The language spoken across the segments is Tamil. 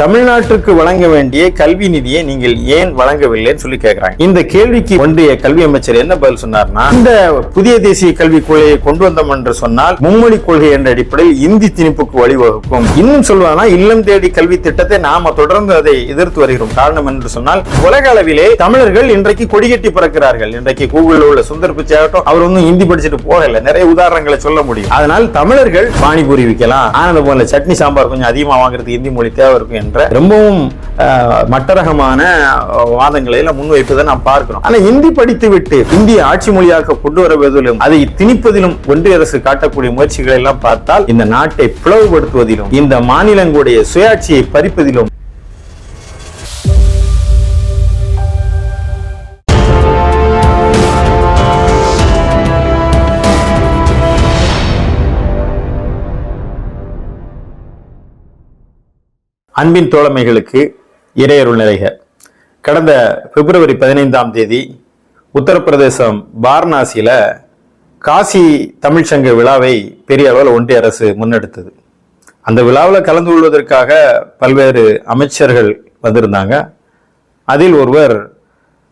தமிழ்நாட்டிற்கு வழங்க வேண்டிய கல்வி நிதியை நீங்கள் ஏன் வழங்கவில்லைன்னு சொல்லி கேட்கிறாங்க இந்த கேள்விக்கு ஒன்றிய கல்வி அமைச்சர் என்ன பதில் சொன்னார்னா இந்த புதிய தேசிய கல்விக் கொள்கையை கொண்டு வந்தோம் என்று சொன்னால் மும்மொழி கொள்கை என்ற அடிப்படையில் இந்தி திணிப்புக்கு வழிவகுக்கும். இன்னும் சொல்வானா இல்லம் தேடி கல்வி திட்டத்தை நாம தொடர்ந்து அதை எதிர்த்து வருகிறோம். காரணம் என்று சொன்னால் உலக அளவிலே தமிழர்கள் இன்றைக்கு கொடிகட்டி பிறக்கிறார்கள். இன்றைக்கு கூகுளில் உள்ள சுந்தர் பிச்சை ஆகட்டும் அவர் வந்து ஹிந்தி படிச்சுட்டு போகல. நிறைய உதாரணங்களை சொல்ல முடியும். அதனால் தமிழர்கள் பானிபூரி விற்கலாம். ஆனந்த போல சட்னி சாம்பார் கொஞ்சம் அதிகமாக வாங்குறதுக்கு இந்தி மொழி தேவை இருக்கும் என்ற ரொம்பவும் மட்டரகமான வாதங்களை எல்லாம் முன்வைப்பதை நாம் பார்க்கிறோம். ஆனா இந்தி படித்து விட்டு இந்திய ஆட்சி மொழியாக கொண்டு வருவதிலும் அதை திணிப்பதிலும் ஒன்றிய அரசு காட்டக்கூடிய முயற்சிகளை எல்லாம் பார்த்தால் இந்த நாட்டை பிளவுபடுத்துவதிலும் இந்த மாநிலங்களுடைய சுயாட்சியை பறிப்பதிலும் அன்பின் தோழமைகளுக்கு இறையருள் நிறைக. கடந்த பிப்ரவரி பதினைந்தாம் தேதி உத்தரப்பிரதேசம் வாரணாசியில் காசி தமிழ்ச்சங்க விழாவை பெரிய அளவில் ஒன்றிய அரசு முன்னெடுத்தது. அந்த விழாவில் கலந்து கொள்வதற்காக பல்வேறு அமைச்சர்கள் வந்திருந்தாங்க. அதில் ஒருவர்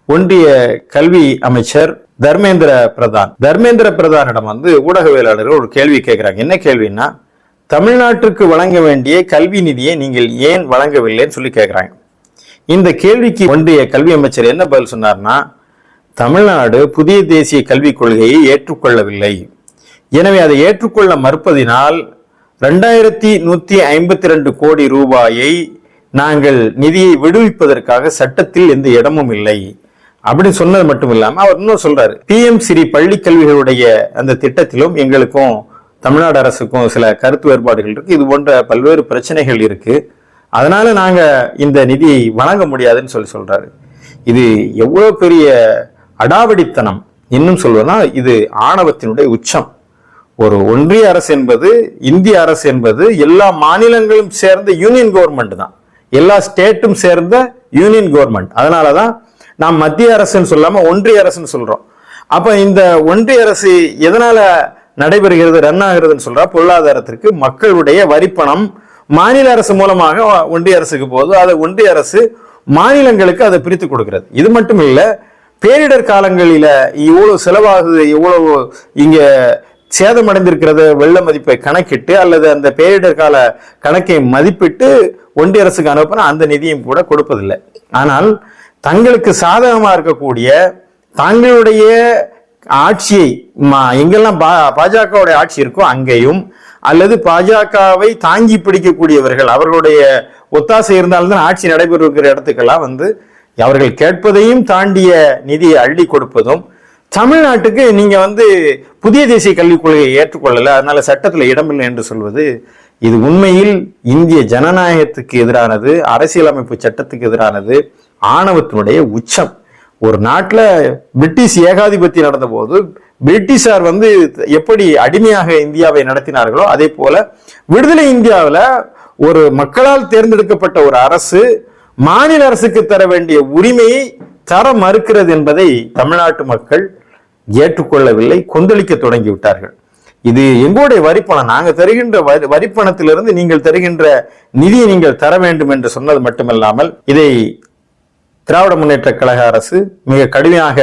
ஒன்றிய கல்வி அமைச்சர் தர்மேந்திர பிரதான். தர்மேந்திர பிரதானிடம் வந்து ஊடகவியலாளர்கள் ஒரு கேள்வி கேட்குறாங்க என்ன கேள்வின்னா தமிழ்நாட்டிற்கு வழங்க வேண்டிய கல்வி நிதியை நீங்கள் ஏன் வழங்கவில்லைன்னு சொல்லி கேட்குறாங்க இந்த கேள்விக்கு ஒன்றிய கல்வி அமைச்சர் என்ன பதில் சொன்னார்னா தமிழ்நாடு புதிய தேசிய கல்விக் கொள்கையை ஏற்றுக்கொள்ளவில்லை. எனவே அதை ஏற்றுக்கொள்ள மறுப்பதினால் ரெண்டாயிரத்தி நூற்றி ஐம்பத்தி ரெண்டு கோடி ரூபாயை நாங்கள் நிதியை விடுவிப்பதற்காக சட்டத்தில் எந்த இடமும் இல்லை. அப்படின்னு சொன்னது மட்டும் இல்லாமல் அவர் இன்னும் சொல்றாரு பிஎம் பள்ளி கல்விகளுடைய அந்த திட்டத்திலும் எங்களுக்கும் தமிழ்நாடு அரசுக்கும் சில கருத்து வேறுபாடுகள் இருக்கு. இது போன்ற பல்வேறு பிரச்சனைகள் இருக்கு. அதனால நாங்க இந்த நிதியை வழங்க முடியாதுன்னு சொல்லி சொல்றாரு. இது எவ்வளவு பெரிய அடாவடித்தனம். இன்னும் சொல்வதுனா இது ஆணவத்தினுடைய உச்சம். ஒரு ஒன்றிய அரசு என்பது இந்திய அரசு என்பது எல்லா மாநிலங்களும் சேர்ந்த யூனியன் கவர்மெண்ட் தான். எல்லா ஸ்டேட்டும் சேர்ந்த யூனியன் கவர்மெண்ட் அதனாலதான் நாம் மத்திய அரசுன்னு சொல்லாமல் ஒன்றிய அரசுன்னு சொல்கிறோம் அப்போ இந்த ஒன்றிய அரசு எதனால நடைபெறுகிறது ரன் ஆகிறதுன்னு சொல்றா. பொருளாதாரத்திற்கு மக்களுடைய வரிப்பணம் மாநில அரசு மூலமாக ஒன்றிய அரசுக்கு போகுது. அதை ஒன்றிய அரசு மாநிலங்களுக்கு அதை பிரித்து கொடுக்கிறது. இது மட்டும் இல்லை பேரிடர் காலங்களில் இவ்வளோ செலவாகுது இவ்வளோ இங்கே சேதமடைந்திருக்கிறத வெள்ள மதிப்பை கணக்கிட்டு அல்லது அந்த பேரிடர் கால கணக்கை மதிப்பிட்டு ஒன்றிய அரசுக்கு அனுப்பினா அந்த நிதியும் கூட கொடுப்பதில்லை. ஆனால் தங்களுக்கு சாதகமாக இருக்கக்கூடிய தங்களுடைய ஆட்சியை எங்கெல்லாம் பா- பாஜகவுடைய ஆட்சி இருக்கோ அங்கேயும் அல்லது பாஜகவை தாங்கி பிடிக்கக்கூடியவர்கள் அவர்களுடைய ஒத்தாசை இருந்தால்தான் ஆட்சி நடைபெறுகிற இடத்துக்கெல்லாம் வந்து அவர்கள் கேட்பதையும் தாண்டிய நிதியை அள்ளி கொடுப்பதும் தமிழ்நாட்டுக்கு நீங்கள் வந்து புதிய தேசிய கல்விக் கொள்கையை ஏற்றுக்கொள்ளல அதனால சட்டத்தில் இடமில்லை என்று சொல்வது இது உண்மையில் இந்திய ஜனநாயகத்துக்கு எதிரானது அரசியலமைப்பு சட்டத்துக்கு எதிரானது ஆணவத்தினுடைய உச்சம். ஒரு நாட்டில் பிரிட்டிஷ் ஏகாதிபத்தி நடந்த போது பிரிட்டிஷார் வந்து எப்படி அடிமையாக இந்தியாவை நடத்தினார்களோ அதே போல விடுதலை இந்தியாவில் ஒரு மக்களால் தேர்ந்தெடுக்கப்பட்ட ஒரு அரசு மாநில அரசுக்கு தர வேண்டிய உரிமையை தர மறுக்கிறது என்பதை தமிழ்நாட்டு மக்கள் ஏற்றுக்கொள்ளவில்லை கொந்தளிக்க தொடங்கி விட்டார்கள் இது எங்களுடைய வரிப்பணம். நாங்கள் தருகின்ற வரி- வரிப்பணத்திலிருந்து நீங்கள் தருகின்ற நிதியை நீங்கள் தர வேண்டும் என்று சொன்னது மட்டுமல்லாமல் இதை திராவிட முன்னேற்ற கழக அரசு மிக கடுமையாக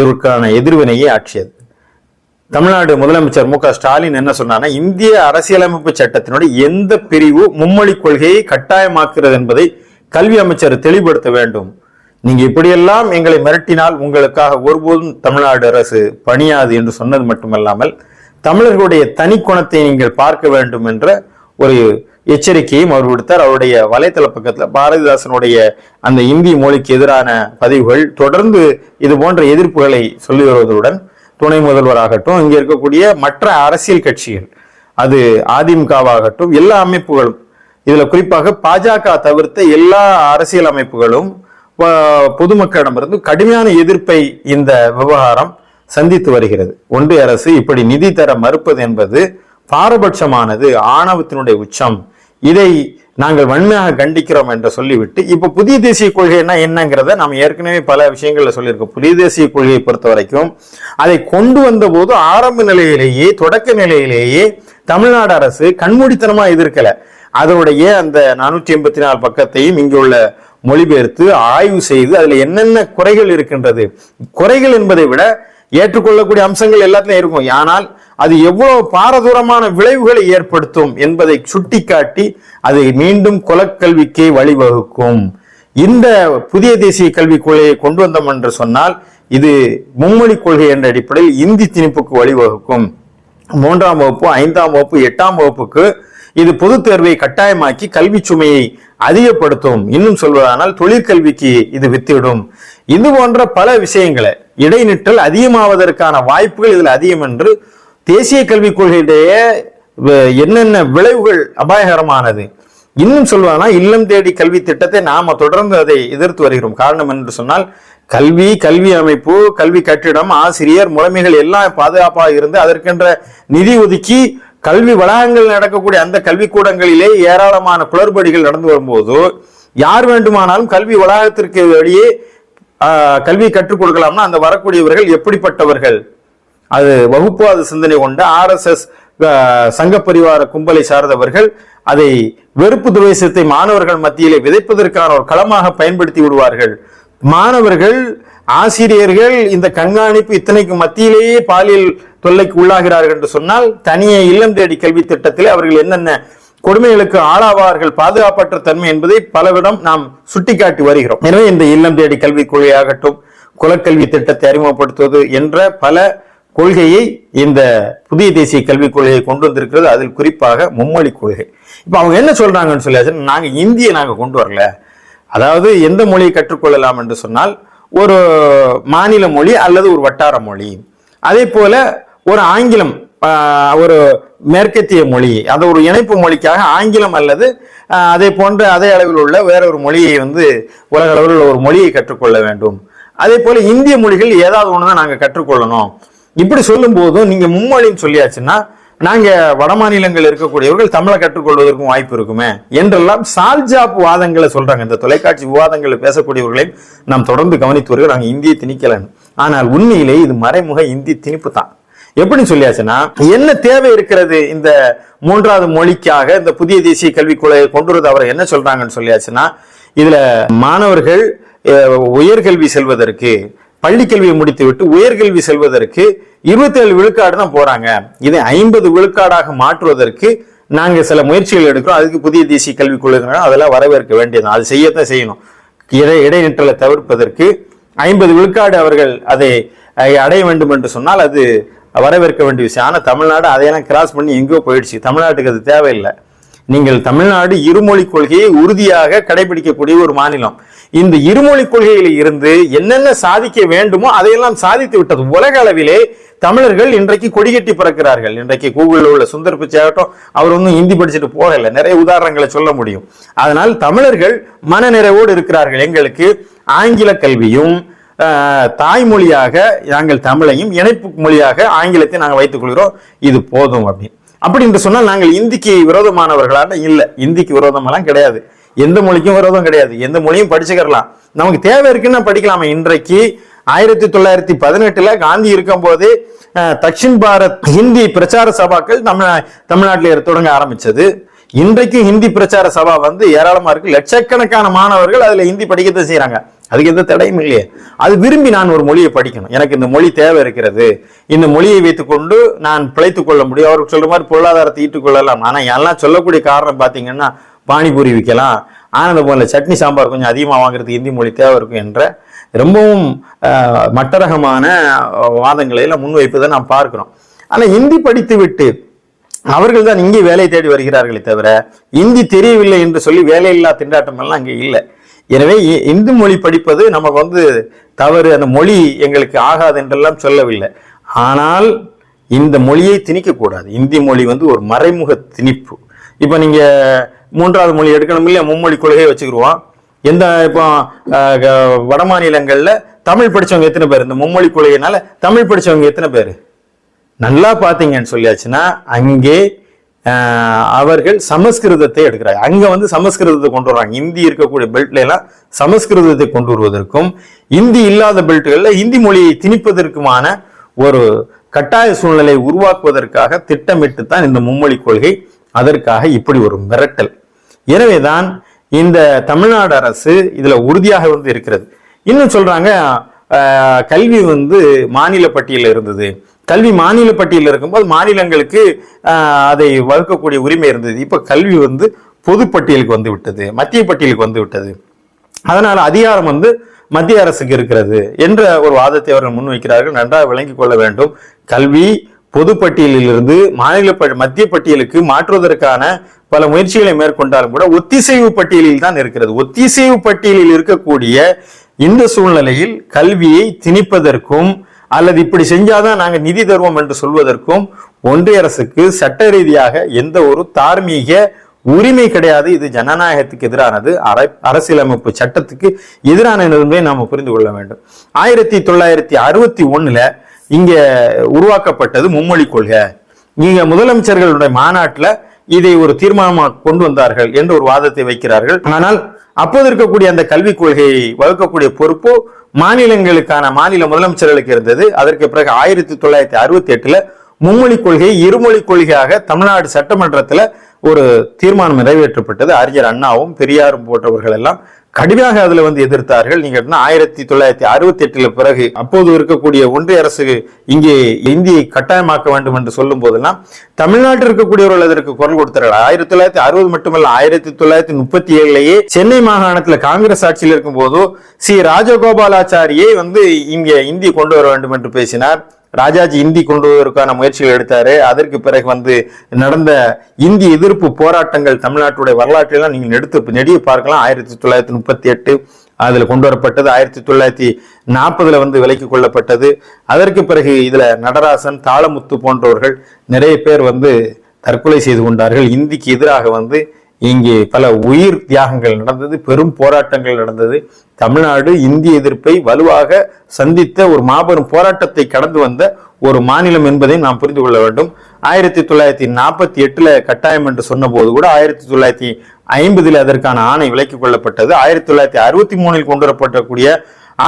இதற்கான எதிர்வினையை ஆற்றியது. தமிழ்நாடு முதலமைச்சர் மு க ஸ்டாலின் என்ன சொன்னார்னா இந்திய அரசியலமைப்பு சட்டத்தினுடைய எந்த பிரிவு மும்மொழி கொள்கையை கட்டாயமாக்குகிறது என்பதை கல்வி அமைச்சர் தெளிவுபடுத்த வேண்டும். நீங்க இப்படியெல்லாம் எங்களை மிரட்டினால் உங்களுக்காக ஒருபோதும் தமிழ்நாடு அரசு பணியாது என்று சொன்னது மட்டுமல்லாமல் தமிழர்களுடைய தனி குணத்தை நீங்கள் பார்க்க வேண்டும் என்ற ஒரு எச்சரிக்கையும் அவர் விடுத்தார். அவருடைய வலைத்தள பக்கத்துல பாரதிதாசனுடைய அந்த இந்தி மொழிக்கு எதிரான பதிவுகள் தொடர்ந்து இது போன்ற எதிர்ப்புகளை சொல்லி வருவதுடன் துணை முதல்வராகட்டும் இங்கே இருக்கக்கூடிய மற்ற அரசியல் கட்சிகள் அது அதிமுகவாகட்டும் எல்லா அமைப்புகளும் இதுல குறிப்பாக பாஜக தவிர்த்த எல்லா அரசியல் அமைப்புகளும் பொதுமக்களிடமிருந்து கடுமையான எதிர்ப்பை இந்த விவகாரம் சந்தித்து வருகிறது. ஒன்றிய அரசு இப்படி நிதி தர மறுப்பது என்பது பாரபட்சமானது. ஆணவத்தினுடைய உச்சம். இதை நாங்கள் வன்மையாக கண்டிக்கிறோம் என்று சொல்லிவிட்டு இப்போ புதிய தேசிய கொள்கைன்னா என்னங்கிறத நாம் ஏற்கனவே பல விஷயங்களில் சொல்லியிருக்கோம். புதிய தேசிய கொள்கையை பொறுத்த வரைக்கும் அதை கொண்டு வந்த போது ஆரம்ப நிலையிலேயே தொடக்க நிலையிலேயே தமிழ்நாடு அரசு கண்மூடித்தனமாக எதிர்க்கல. அதனுடைய அந்த நானூற்றி எண்பத்தி நாலு பக்கத்தையும் இங்குள்ள மொழிபெயர்த்து ஆய்வு செய்து அதில் என்னென்ன குறைகள் இருக்கின்றது குறைகள் என்பதை விட ஏற்றுக்கொள்ளக்கூடிய அம்சங்கள் எல்லாத்திலையும் இருக்கும். ஆனால் அது எவ்வளவு பாரதூரமான விளைவுகளை ஏற்படுத்தும் என்பதை சுட்டிக்காட்டி அதை மீண்டும் குலக்கல்விக்கே வழிவகுக்கும். இந்த புதிய தேசிய கல்விக் கொள்கையை கொண்டு வந்தோம் என்று சொன்னால் இது மும்மொழி கொள்கை என்ற அடிப்படையில் இந்தி திணிப்புக்கு வழிவகுக்கும். மூன்றாம் வகுப்பு ஐந்தாம் வகுப்பு எட்டாம் வகுப்புக்கு இது பொதுத் தேர்வை கட்டாயமாக்கி கல்வி சுமையை அதிகப்படுத்தும். இன்னும் சொல்வதானால் தொழிற்கல்விக்கு இது வித்திடும். இது போன்ற பல விஷயங்களை இடைநிற்றல் அதிகமாவதற்கான வாய்ப்புகள் இதில் அதிகம் என்று தேசிய கல்விக் கொள்கையுடைய என்னென்ன விளைவுகள் அபாயகரமானது? இன்னும் சொல்வதனா இல்லம் தேடி கல்வி திட்டத்தை நாம் தொடர்ந்து அதை எதிர்த்து வருகிறோம். காரணம் என்று சொன்னால் கல்வி கல்வி அமைப்பு கல்வி கட்டிடம் ஆசிரியர் முறைமைகள் எல்லாம் பாதுகாப்பாக இருந்து அதற்கென்ற நிதி ஒதுக்கி கல்வி வளாகங்கள் நடக்கக்கூடிய அந்த கல்விக்கூடங்களிலே ஏராளமான குளறுபடிகள் நடந்து வரும்போது யார் வேண்டுமானாலும் கல்வி வளாகத்திற்கு வெளியே கல்வி கற்றுக் கொடுக்கலாம்னா அந்த வரக்கூடியவர்கள் எப்படிப்பட்டவர்கள்? அது வகுப்புவாத சிந்தனை கொண்ட ஆர்எஸ்எஸ் சங்க பரிவார கும்பலை சார்ந்தவர்கள் அதை வெறுப்பு துவேசத்தை மாணவர்கள் மத்தியிலே விதைப்பதற்கான ஒரு களமாக பயன்படுத்தி விடுவார்கள். மாணவர்கள் ஆசிரியர்கள் இந்த கண்காணிப்பு இத்தனைக்கு மத்தியிலேயே பாலியல் தொல்லைக்கு உள்ளாகிறார்கள் என்று சொன்னால் தனியே இல்லம் தேடி கல்வி திட்டத்திலே அவர்கள் என்னென்ன கொடுமைகளுக்கு ஆளாவார்கள் பாதுகாப்பற்ற தன்மை என்பதை பலவிடம் நாம் சுட்டிக்காட்டி வருகிறோம். எனவே இந்த இல்லம் தேடி கல்விக் கொள்கையாகட்டும் குலக்கல்வி திட்டத்தை அறிமுகப்படுத்துவது என்ற பல கொள்கையை இந்த புதிய தேசிய கல்விக் கொள்கையை கொண்டு வந்திருக்கிறது. அதில் குறிப்பாக மும்மொழி கொள்கை. இப்போ அவங்க என்ன சொல்கிறாங்கன்னு சொல்லி நாங்கள் இந்தியை நாங்கள் கொண்டு வரல. அதாவது எந்த மொழியை கற்றுக்கொள்ளலாம் என்று சொன்னால் ஒரு மாநில மொழி அல்லது ஒரு வட்டார மொழி. அதே போல ஒரு ஆங்கிலம் ஒரு மேற்கத்திய மொழி அது ஒரு இணைப்பு மொழிக்காக ஆங்கிலம் அல்லது அதே போன்ற அதே அளவில் உள்ள வேற ஒரு மொழியை வந்து உலக அளவில் ஒரு மொழியை கற்றுக்கொள்ள வேண்டும். அதே போல இந்திய மொழிகள் ஏதாவது ஒன்று தான் நாங்கள் கற்றுக்கொள்ளணும். இப்படி சொல்லும் போதும் நீங்க மும்மொழின்னு சொல்லியாச்சுன்னா நாங்க வட மாநிலங்கள் இருக்கக்கூடியவர்கள் தமிழை கற்றுக்கொள்வதற்கும் வாய்ப்பு இருக்குமே என்றெல்லாம் சால்ஜாப் வாதங்களை சொல்றாங்க. இந்த தொலைக்காட்சி விவாதங்களை பேசக்கூடியவர்களையும் நாம் தொடர்ந்து கவனித்து வருகிறோம். நாங்கள் இந்தியை திணிக்கலன்னு. ஆனால் உண்மையிலே இது மறைமுக இந்தி திணிப்பு தான். எப்படி சொல்லியாச்சுன்னா என்ன தேவை இருக்கிறது இந்த மூன்றாவது மொழிக்காக? இந்த புதிய தேசிய கல்விக் கொள்கையை கொண்டு வரது அவர் என்ன சொல்றாங்கன்னு சொல்லியாச்சுன்னா இதுல மாணவர்கள் உயர்கல்வி செல்வதற்கு பள்ளி கல்வியை முடித்துவிட்டு உயர்கல்வி செல்வதற்கு இருபத்தி ஏழு விழுக்காடு தான் போறாங்க. இதை ஐம்பது விழுக்காடாக மாற்றுவதற்கு நாங்க சில முயற்சிகள் எடுக்கிறோம். அதுக்கு புதிய தேசிய கல்விக் கொள்கை அதெல்லாம் வரவேற்க வேண்டியது. அது செய்யத்தான் செய்யணும். இடை இடைநிற்றலை தவிர்ப்பதற்கு ஐம்பது விழுக்காடு அவர்கள் அதை அடைய வேண்டும் என்று சொன்னால் அது வரவேற்க வேண்டிய விஷயம். ஆனால் தமிழ்நாடு அதையெல்லாம் கிராஸ் பண்ணி எங்கேயோ போயிடுச்சு. தமிழ்நாட்டுக்கு அது தேவையில்லை. நீங்கள் தமிழ்நாடு இருமொழி கொள்கையை உறுதியாக கடைபிடிக்கக்கூடிய ஒரு மாநிலம். இந்த இருமொழி கொள்கையில் இருந்து என்னென்ன சாதிக்க வேண்டுமோ அதையெல்லாம் சாதித்து விட்டது. உலக அளவிலே தமிழர்கள் இன்றைக்கு கொடிகட்டி பிறக்கிறார்கள். இன்றைக்கு கூகுளில் உள்ள சுந்தர் பிச்சை ஆகட்டும் அவர் ஒன்றும் ஹிந்தி படிச்சுட்டு போகல. நிறைய உதாரணங்களை சொல்ல முடியும். அதனால் தமிழர்கள் மனநிறைவோடு இருக்கிறார்கள். எங்களுக்கு ஆங்கில கல்வியும் தாய்மொழியாக நாங்கள் தமிழையும் இணைப்பு மொழியாக ஆங்கிலத்தை நாங்கள் வைத்துக் கொள்கிறோம். இது போதும் அப்படின்னு. அப்படி என்று சொன்னால் நாங்கள் இந்திக்கு விரோதமானவர்களான இல்லை. இந்திக்கு விரோதமெல்லாம் கிடையாது. எந்த மொழிக்கும் விரோதம் கிடையாது. எந்த மொழியும் படிச்சுக்கரலாம் நமக்கு தேவை இருக்குன்னா படிக்கலாமா. இன்றைக்கு ஆயிரத்தி தொள்ளாயிரத்தி பதினெட்டுல காந்தி இருக்கும்போது தக்ஷின் பாரத் ஹிந்தி பிரச்சார சபாக்கள் தமிழ் தமிழ்நாட்டில் தொடங்க ஆரம்பிச்சது. இன்றைக்கு ஹிந்தி பிரச்சார சபா வந்து ஏராளமா இருக்கு. லட்சக்கணக்கான மாணவர்கள் அதுல ஹிந்தி படிக்கத்தான் செய்கிறாங்க அதுக்கு எந்த தடையும் இல்லையே. அது விரும்பி நான் ஒரு மொழியை படிக்கணும். எனக்கு இந்த மொழி தேவை இருக்கிறது. இந்த மொழியை வைத்துக்கொண்டு நான் பிழைத்துக் கொள்ள முடியும். அவருக்கு சொல்ற மாதிரி பொருளாதாரத்தை ஈட்டுக்கொள்ளலாம் ஆனால் எல்லாம் சொல்லக்கூடிய காரணம் பார்த்தீங்கன்னா பானிபூரி விற்கலாம். ஆனந்த போல சட்னி சாம்பார் கொஞ்சம் அதிகமாக வாங்குறதுக்கு ஹிந்தி மொழி தேவை இருக்கும் என்ற ரொம்பவும் மட்டரகமான வாதங்களை எல்லாம் முன்வைப்பதை நாம் பார்க்கிறோம். ஆனால் ஹிந்தி படித்து விட்டு அவர்கள் தான் இங்கே வேலை தேடி வருகிறார்களே தவிர இந்தி தெரியவில்லை என்று சொல்லி வேலையில்லா திண்டாட்டம் எல்லாம் அங்கே இல்லை. எனவே இ- இந்து மொழி படிப்பது நமக்கு வந்து தவறு அந்த மொழி எங்களுக்கு ஆகாது என்றெல்லாம் சொல்லவில்லை. ஆனால் இந்த மொழியை திணிக்கக்கூடாது. இந்தி மொழி வந்து ஒரு மறைமுக திணிப்பு. இப்போ நீங்கள் மூன்றாவது மொழி எடுக்கணும் இல்லையா? மும்மொழி கொள்கையை வச்சுக்கிடுவோம் எந்த இப்போ வட மாநிலங்களில் தமிழ் படிச்சவங்க எத்தனை பேர்? இந்த மும்மொழி கொள்கையினால தமிழ் படிச்சவங்க எத்தனை பேர்? நல்லா பார்த்தீங்கன்னு சொல்லியாச்சுன்னா அங்கே அவர்கள் சமஸ்கிருதத்தை எடுக்கிறாங்க அங்கே வந்து சமஸ்கிருதத்தை கொண்டு வர்றாங்க இந்தி இருக்கக்கூடிய பெல்ட்லாம் சமஸ்கிருதத்தை கொண்டு வருவதற்கும் இந்தி இல்லாத பெல்ட்டுகளில் இந்தி மொழியை திணிப்பதற்குமான ஒரு கட்டாய சூழ்நிலை உருவாக்குவதற்காக திட்டமிட்டு தான் இந்த மும்மொழி கொள்கை அதற்காக இப்படி ஒரு மிரட்டல். எனவேதான் இந்த தமிழ்நாடு அரசு இதில் உறுதியாக வந்து இருக்கிறது. இன்னும் சொல்றாங்க கல்வி வந்து மாநில பட்டியலில் இருந்தது. கல்வி மாநில பட்டியலில் இருக்கும்போது மாநிலங்களுக்கு அதை வகுக்கக்கூடிய உரிமை இருந்தது. இப்போ கல்வி வந்து பொது பட்டியலுக்கு வந்து விட்டது மத்திய பட்டியலுக்கு வந்து விட்டது. அதனால் அதிகாரம் வந்து மத்திய அரசுக்கு இருக்கிறது என்ற ஒரு வாதத்தை அவர்கள் முன்வைக்கிறார்கள். நன்றாக விளங்கிக் கொள்ள வேண்டும். கல்வி பொதுப்பட்டியலிலிருந்து மாநில ப- மத்திய பட்டியலுக்கு மாற்றுவதற்கான பல முயற்சிகளை மேற்கொண்டாலும் கூட ஒத்திசைவு பட்டியலில் தான் இருக்கிறது. ஒத்திசைவு பட்டியலில் இருக்கக்கூடிய இந்த சூழ்நிலையில் கல்வியை திணிப்பதற்கும் அல்லது இப்படி செஞ்சாதான் நாங்க நிதி தருவோம் என்று சொல்வதற்கும் ஒன்றிய அரசுக்கு சட்ட ரீதியாக எந்த ஒரு தார்மீக உரிமை கிடையாது. இது ஜனநாயகத்துக்கு எதிரானது. அர- அரசியலமைப்பு சட்டத்துக்கு எதிரான என்பதை நாம புரிந்து கொள்ள வேண்டும். ஆயிரத்தி தொள்ளாயிரத்தி அறுபத்தி ஒண்ணுல இங்க உருவாக்கப்பட்டது மும்மொழி கொள்கை. இங்க முதலமைச்சர்களுடைய மாநாட்டுல இதை ஒரு தீர்மானமாக கொண்டு வந்தார்கள் என்று ஒரு வாதத்தை வைக்கிறார்கள். ஆனால் அப்போது இருக்கக்கூடிய அந்த கல்விக் கொள்கையை வகுக்கக்கூடிய பொறுப்பு மாநிலங்களுக்கான மாநில முதலமைச்சர்களுக்கு இருந்தது. அதற்கு பிறகு ஆயிரத்தி தொள்ளாயிரத்தி அறுபத்தி எட்டுல மும்மொழி கொள்கை இருமொழி கொள்கையாக தமிழ்நாடு சட்டமன்றத்துல ஒரு தீர்மானம் நிறைவேற்றப்பட்டது. அறிஞர் அண்ணாவும் பெரியாரும் போன்றவர்கள் எல்லாம் கடுமையாக அதுல வந்து எதிர்த்தார்கள். நீங்க ஆயிரத்தி தொள்ளாயிரத்தி அறுபத்தி எட்டுல பிறகு அப்போது இருக்கக்கூடிய ஒன்றிய அரசு இங்கே இந்தியை கட்டாயமாக்க வேண்டும் என்று சொல்லும் போதெல்லாம் தமிழ்நாட்டில் இருக்கக்கூடியவர்கள் அதற்கு குரல் கொடுத்தார்கள். ஆயிரத்தி தொள்ளாயிரத்தி அறுபது மட்டுமல்ல ஆயிரத்தி தொள்ளாயிரத்தி முப்பத்தி ஏழுலயே சென்னை மாகாணத்துல காங்கிரஸ் ஆட்சியில் இருக்கும் போதோ ஸ்ரீ ராஜகோபாலாச்சாரியை வந்து இங்கே இந்தி கொண்டு வர வேண்டும் என்று பேசினார். ராஜாஜி இந்தி கொண்டு வருவதற்கான முயற்சிகள் எடுத்தாரு. அதற்கு பிறகு வந்து நடந்த இந்தி எதிர்ப்பு போராட்டங்கள் தமிழ்நாட்டுடைய வரலாற்றெல்லாம் நீங்கள் எடுத்து நெடிய பார்க்கலாம். ஆயிரத்தி தொள்ளாயிரத்தி முப்பத்தி எட்டு அதில் கொண்டு வரப்பட்டது ஆயிரத்தி தொள்ளாயிரத்தி நாற்பதுல வந்து விலக்கி கொள்ளப்பட்டது. அதற்கு பிறகு இதில் நடராசன் தாளமுத்து போன்றவர்கள் நிறைய பேர் வந்து தற்கொலை செய்து கொண்டார்கள். இந்திக்கு எதிராக வந்து இங்கே பல உயிர் தியாகங்கள் நடந்தது பெரும் போராட்டங்கள் நடந்தது. தமிழ்நாடு இந்திய எதிர்ப்பை வலுவாக சந்தித்த ஒரு மாபெரும் போராட்டத்தை கடந்து வந்த ஒரு மாநிலம் என்பதை நாம் புரிந்து கொள்ள வேண்டும். ஆயிரத்தி தொள்ளாயிரத்தி நாற்பத்தி எட்டுல கட்டாயம் என்று சொன்னபோது கூட ஆயிரத்தி தொள்ளாயிரத்தி ஐம்பதில் அதற்கான ஆணை விலக்கிக் கொள்ளப்பட்டது. ஆயிரத்தி தொள்ளாயிரத்தி அறுபத்தி மூணில் கொண்டு வரப்படக்கூடிய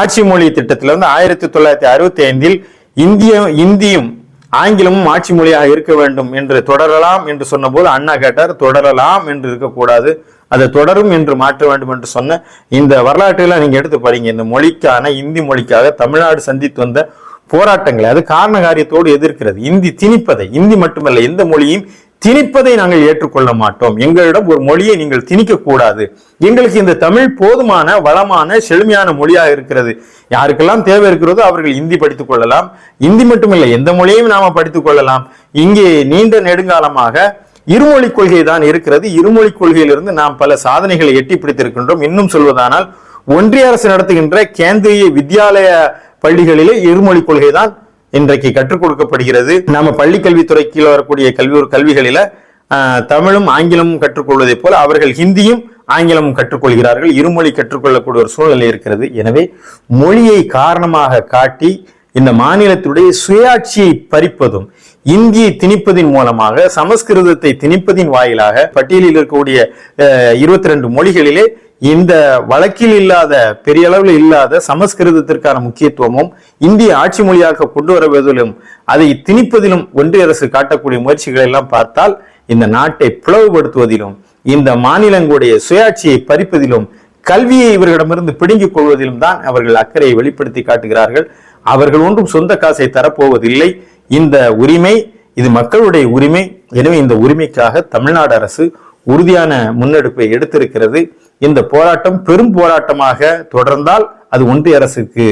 ஆட்சி மொழி திட்டத்திலிருந்து ஆயிரத்தி தொள்ளாயிரத்தி அறுபத்தி ஐந்தில் இந்திய இந்தியும் ஆங்கிலமும் ஆட்சி மொழியாக இருக்க வேண்டும் என்று தொடரலாம் என்று சொன்னபோது அண்ணா கேட்டார் தொடரலாம் என்று இருக்கக்கூடாது அதை தொடரும் என்று மாற்ற வேண்டும் என்று சொன்ன இந்த வரலாற்றையெல்லாம் நீங்க எடுத்து பாருங்க. இந்த மொழிக்கான இந்தி மொழிக்காக தமிழ்நாடு சந்தித்து வந்த போராட்டங்களை அது காரண காரியத்தோடு எதிர்க்கிறது. இந்தி திணிப்பதை இந்தி மட்டுமல்ல எந்த மொழியும் திணிப்பதை நாங்கள் ஏற்றுக்கொள்ள மாட்டோம். எங்களிடம் ஒரு மொழியை நீங்கள் திணிக்க கூடாது. எங்களுக்கு இந்த தமிழ் போதுமான வளமான செழுமையான மொழியாக இருக்கிறது. யாருக்கெல்லாம் தேவை இருக்கிறதோ அவர்கள் இந்தி படித்துக் கொள்ளலாம். இந்தி மட்டுமில்லை எந்த மொழியையும் நாம படித்துக் கொள்ளலாம். இங்கே நீண்ட நெடுங்காலமாக இருமொழி கொள்கை தான் இருக்கிறது. இருமொழி கொள்கையிலிருந்து நாம் பல சாதனைகளை எட்டி பிடித்திருக்கின்றோம். இன்னும் சொல்வதானால் ஒன்றிய அரசு நடத்துகின்ற கேந்திரிய வித்யாலய பள்ளிகளிலே இருமொழி கொள்கை தான் இன்றைக்கு கற்றுக் கொடுக்கப்படுகிறது. நாம பள்ளி கல்வித்துறை கீழே வரக்கூடிய கல்வி கல்விகளில தமிழும் ஆங்கிலமும் கற்றுக்கொள்வதைப் போல அவர்கள் ஹிந்தியும் ஆங்கிலமும் கற்றுக்கொள்கிறார்கள் இருமொழி கற்றுக்கொள்ளக்கூடிய ஒரு சூழ்நிலை இருக்கிறது. எனவே மொழியை காரணமாக காட்டி இந்த மாநிலத்துடைய சுயாட்சியை பறிப்பதும் இந்தியை திணிப்பதின் மூலமாக சமஸ்கிருதத்தை திணிப்பதின் வாயிலாக பட்டியலில் இருக்கக்கூடிய இருபத்தி ரெண்டு மொழிகளிலே இந்த வழக்கில் இல்லாத பெரிய அளவில் இல்லாத சமஸ்கிருதத்திற்கான முக்கியத்துவமும் இந்திய ஆட்சி மொழியாக கொண்டு வருவதிலும் அதை திணிப்பதிலும் ஒன்றிய அரசு காட்டக்கூடிய முயற்சிகளை எல்லாம் பார்த்தால் இந்த நாட்டை பிளவுபடுத்துவதிலும் இந்த மாநிலங்களுடைய சுயாட்சியை பறிப்பதிலும் கல்வியை இவர்களிடமிருந்து பிடுங்கிக் கொள்வதிலும் தான் அவர்கள் அக்கறையை வெளிப்படுத்தி காட்டுகிறார்கள். அவர்கள் ஒன்றும் சொந்த காசை தரப்போவதில்லை. இந்த உரிமை இது மக்களுடைய உரிமை. எனவே இந்த உரிமைக்காக தமிழ்நாடு அரசு உறுதியான முன்னெடுப்பை எடுத்திருக்கிறது. இந்த போராட்டம் பெரும் போராட்டமாக தொடர்ந்தால் அது ஒன்றிய அரசுக்கு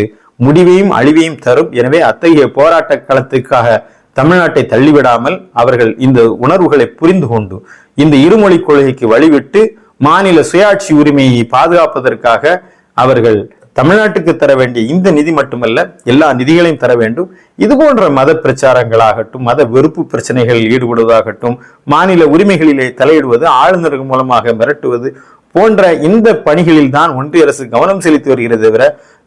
முடிவையும் அழிவையும் தரும். எனவே அத்தகைய போராட்ட களத்துக்காக தமிழ்நாட்டை தள்ளிவிடாமல் அவர்கள் இந்த உணர்வுகளை புரிந்து கொண்டு இந்த இருமொழி கொள்கைக்கு வழிவிட்டு மாநில சுயாட்சி உரிமையை பாதுகாப்பதற்காக அவர்கள் தமிழ்நாட்டுக்கு தர வேண்டிய இந்த நிதி மட்டுமல்ல எல்லா நிதிகளையும் தர வேண்டும். இது போன்ற மத பிரச்சாரங்களாகட்டும் மத வெறுப்பு பிரச்சனைகளில் ஈடுபடுவதாகட்டும் மாநில உரிமைகளிலே தலையிடுவது ஆளுநர்கள் மூலமாக மிரட்டுவது போன்ற இந்த பணிகளில் தான் ஒன்றிய அரசு கவனம் செலுத்தி வருகிறது தவிர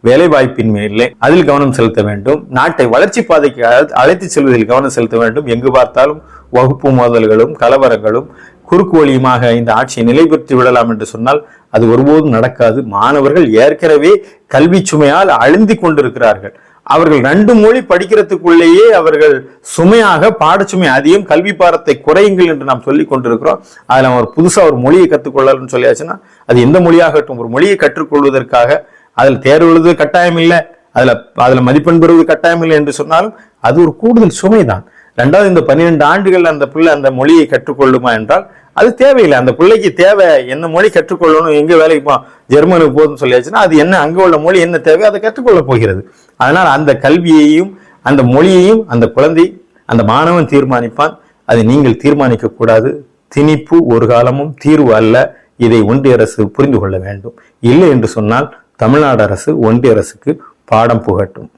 வேலைவாய்ப்பின் மேலே இல்லை. அதில் கவனம் செலுத்த வேண்டும். நாட்டை வளர்ச்சி பாதைக்கு அழைத்து அழைத்துச் செல்வதில் கவனம் செலுத்த வேண்டும். எங்கு பார்த்தாலும் வகுப்பு மோதல்களும் கலவரங்களும் குறுக்கு வழியுமாக இந்த ஆட்சியை நிலை பெற்று விடலாம் என்று சொன்னால் அது ஒருபோதும் நடக்காது. மாணவர்கள் ஏற்கனவே கல்வி சுமையால் அழுந்தி கொண்டிருக்கிறார்கள். அவர்கள் ரெண்டு மொழி படிக்கிறதுக்குள்ளேயே அவர்கள் சுமையாக பாடச்சுமை அதிகம் கல்வி பாரத்தை குறையுங்கள் என்று நாம் சொல்லி கொண்டிருக்கிறோம். அதில் அவர் புதுசாக ஒரு மொழியை கற்றுக்கொள்ளலன்னு சொல்லியாச்சுன்னா அது எந்த மொழியாகட்டும் ஒரு மொழியை கற்றுக்கொள்வதற்காக அதில் தேர்வு எழுதுவது கட்டாயம் இல்லை அதில் அதில் மதிப்பெண் பெறுவது கட்டாயம் இல்லை என்று சொன்னாலும் அது ஒரு கூடுதல் சுமைதான் ரெண்டாவது இந்த பன்னிரெண்டு ஆண்டுகள் அந்த பிள்ளை அந்த மொழியை கற்றுக்கொள்ளுமா என்றால் அது தேவையில்லை. அந்த பிள்ளைக்கு தேவை என்ன மொழி கற்றுக்கொள்ளணும் எங்கே வேலைக்கு போ ஜெர்மனுக்கு போகுதுன்னு சொல்லியாச்சுன்னா அது என்ன அங்கே உள்ள மொழி என்ன தேவை அதை கற்றுக்கொள்ள போகிறது. அதனால் அந்த கல்வியையும் அந்த மொழியையும் அந்த குழந்தை அந்த மாணவன் தீர்மானிப்பான். அதை நீங்கள் தீர்மானிக்க கூடாது. திணிப்பு ஒரு காலமும் தீர்வு அல்ல. இதை ஒன்றிய அரசு புரிந்து கொள்ள வேண்டும். இல்லை என்று சொன்னால் தமிழ்நாடு அரசு ஒன்றிய அரசுக்கு பாடம் புகட்டும்.